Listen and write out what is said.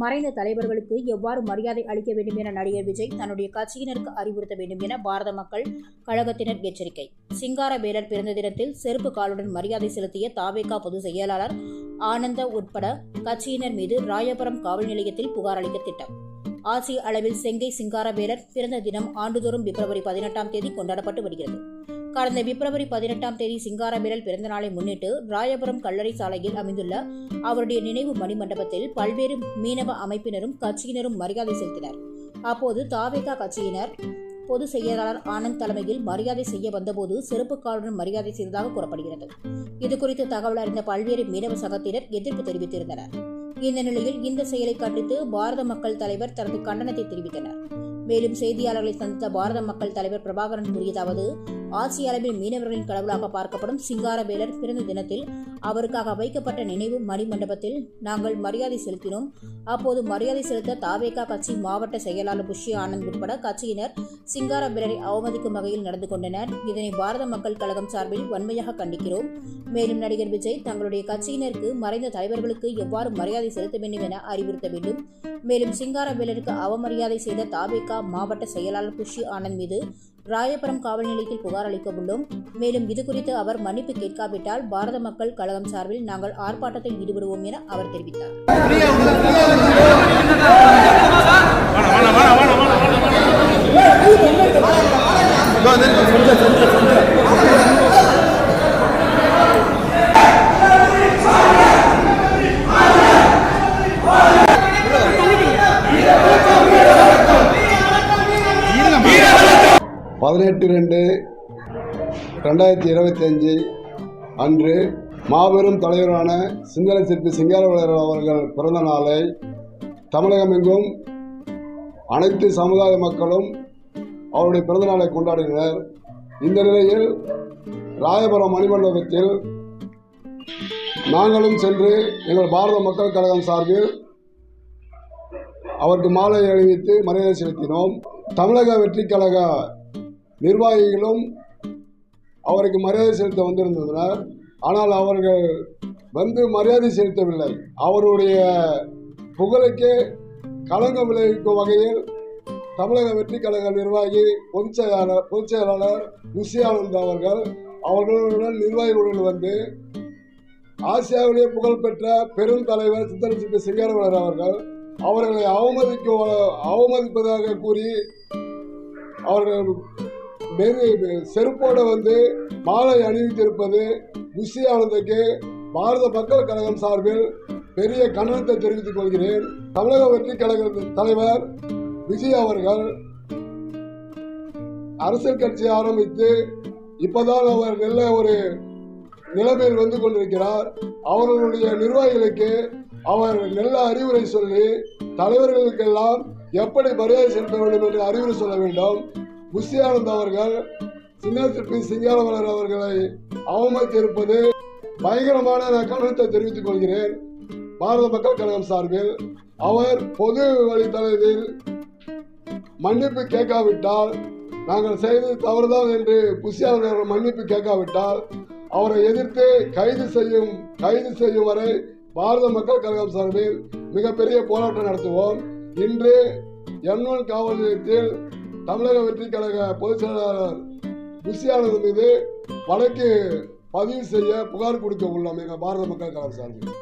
மறைந்த தலைவர்களுக்கு எவ்வாறு மரியாதை அளிக்க வேண்டும் என நடிகர் விஜய் தன்னுடைய கட்சியினருக்கு அறிவுறுத்த வேண்டும் என பாரத மக்கள் கழகத்தினர் எச்சரிக்கை. சிங்காரவேலர் பிறந்த தினத்தில் செருப்பு காலுடன் மரியாதை செலுத்திய தாவேகா பொதுச் செயலாளர் ஆனந்த உட்பட கட்சியினர் மீது ராயபுரம் காவல் நிலையத்தில் புகார் அளிக்க திட்டம். ஆசிய அளவில் செங்கை சிங்காரவேலர் பிறந்த தினம் ஆண்டுதோறும் பிப்ரவரி பதினெட்டாம் தேதி கொண்டாடப்பட்டு வருகிறது. கடந்த பிப்ரவரி பதினெட்டாம் தேதி சிங்காரவேலர் பிறந்த நாளை முன்னிட்டு ராயபுரம் கல்லறை சாலையில் அமைந்துள்ள அவருடைய நினைவு மணிமண்டபத்தில் பல்வேறு மீனவ அமைப்பினரும் கட்சியினரும் மரியாதை செலுத்தினர். அப்போது தாவேகா கட்சியினர் பொதுச் செயலாளர் ஆனந்த் தலைமையில் மரியாதை செய்ய வந்தபோது செருப்பு காலுடன் மரியாதை செய்ததாக கூறப்படுகிறது. இதுகுறித்து தகவல் அறிந்த பல்வேறு மீனவ சங்கத்தினர் எதிர்ப்பு தெரிவித்திருந்தனர். இந்த நிலையில் இந்த செயலை கண்டித்து பாரத மக்கள் தலைவர் தனது கண்டனத்தை தெரிவித்தனர். மேலும் செய்தியாளர்களை சந்தித்த பாரத மக்கள் தலைவர் பிரபாகரன் கூறியதாவது ஆசிய அளவில் மீனவர்களின் கடவுளாக பார்க்கப்படும் சிங்காரவேலர் பிறந்த தினத்தில் அவருக்காக வைக்கப்பட்ட நினைவு மணிமண்டபத்தில் நாங்கள் மரியாதை செலுத்தினோம். அப்போது மரியாதை செலுத்த தாவேகா கட்சி மாவட்ட செயலாளர் புஷ்ய ஆனந்த் உட்பட கட்சியினர் சிங்காரவேலரை அவமதிக்கும் வகையில் நடந்து கொண்டனர். இதனை பாரத மக்கள் கழகம் சார்பில் வன்மையாக கண்டிக்கிறோம். மேலும் நடிகர் விஜய் தங்களுடைய கட்சியினருக்கு மறைந்த தலைவர்களுக்கு எவ்வாறு மரியாதை செலுத்த வேண்டும் என அறிவுறுத்த வேண்டும். மேலும் சிங்காரவேலருக்கு அவமரியாதை செய்த தாபேகா மாவட்ட செயலாளர் குஷி ஆனந்த் மீது ராயபுரம் காவல் நிலையத்தில் புகார் அளிக்க உள்ளோம். மேலும் இது குறித்து அவர் மன்னிப்பு கேட்காவிட்டால் பாரத மக்கள் கழகம் சார்பில் நாங்கள் ஆர்ப்பாட்டத்தில் ஈடுபடுவோம் என அவர் தெரிவித்தார். பதினெட்டு ரெண்டு ரெண்டாயிரத்தி இருபத்தி அஞ்சு அன்று மாபெரும் தலைவரான சிந்தனை சிற்பி சிங்காரவளர் அவர்கள் பிறந்த நாளை தமிழகமெங்கும் அனைத்து சமுதாய மக்களும் அவருடைய பிறந்த நாளை கொண்டாடினர். இந்த நிலையில் ராயபுரம் மணிமண்டபத்தில் நாங்களும் சென்று எங்கள் பாரத மக்கள் கழகம் சார்பில் அவருக்கு மாலை அணிவித்து மரியாதை செலுத்தினோம். தமிழக வெற்றி கழக நிர்வாகிகளும் அவருக்கு மரியாதை செலுத்த வந்திருந்தனர் ஆனால் அவர்கள் வந்து மரியாதை செலுத்தவில்லை. அவருடைய புகழுக்கே களங்க விளைவிக்கும் வகையில் தமிழக வெற்றி கழக நிர்வாகி பொதுச் செயலாளர் பொதுச் செயலாளர் ருஷியானந்த் அவர்கள் அவர்களுடன் நிர்வாகிகளுடன் வந்து ஆசியாவிலேயே புகழ்பெற்ற பெரும் தலைவர் சித்தன சிங்காரவளர் அவர்கள் அவர்களை அவமதிக்க அவமதிப்பதாக கூறி அவர்கள் நெரு செருப்போடு வந்து மாலை அணிவித்திருப்பது புஷி ஆனந்துக்கு பாரத மக்கள் கழகம் சார்பில் பெரிய கண்டனத்தை தெரிவித்துக் கொள்கிறேன். தமிழக வெற்றி கழக தலைவர் விஜய் அவர்கள் அரசியல் கட்சி ஆரம்பித்து இப்பதான் அவர் நல்ல ஒரு நிலைமையில் வந்து கொண்டிருக்கிறார். அவர்களுடைய நிர்வாகிகளுக்கு அவர் நல்ல அறிவுரை சொல்லி தலைவர்களுக்கெல்லாம் எப்படி மரியாதை செலுத்த வேண்டும் என்று அறிவுரை சொல்ல வேண்டும். புஷி அவர்கள் சின்ன சிற்பி சிங்காரவலர் அவர்களை அவமதித்திருப்பது பயங்கரமான நான் கண்டனத்தை தெரிவித்துக் கொள்கிறேன். பாரத மக்கள் கழகம் சார்பில் அவர் பொது வழித்தளத்தில் மன்னிப்பு கேட்காவிட்டால் நாங்கள் செய்தது தவறுதான் என்று புஷி அவர்கள் மன்னிப்பு கேட்காவிட்டால் அவரை எதிர்த்து கைது செய்யும் கைது செய்யும் வரை பாரத மக்கள் கழகம் சார்பில் மிகப்பெரிய போராட்டம் நடத்துவோம். இன்று என் ஒன் காவல் நிலையத்தில் தமிழக வெற்றி கழக பொதுச் செயலாளர் புஷியானது மீது வழக்கு பதிவு செய்ய புகார் கொடுக்க உள்ளோம் எங்கள் பாரத மக்கள் கழகம் சார்பில்.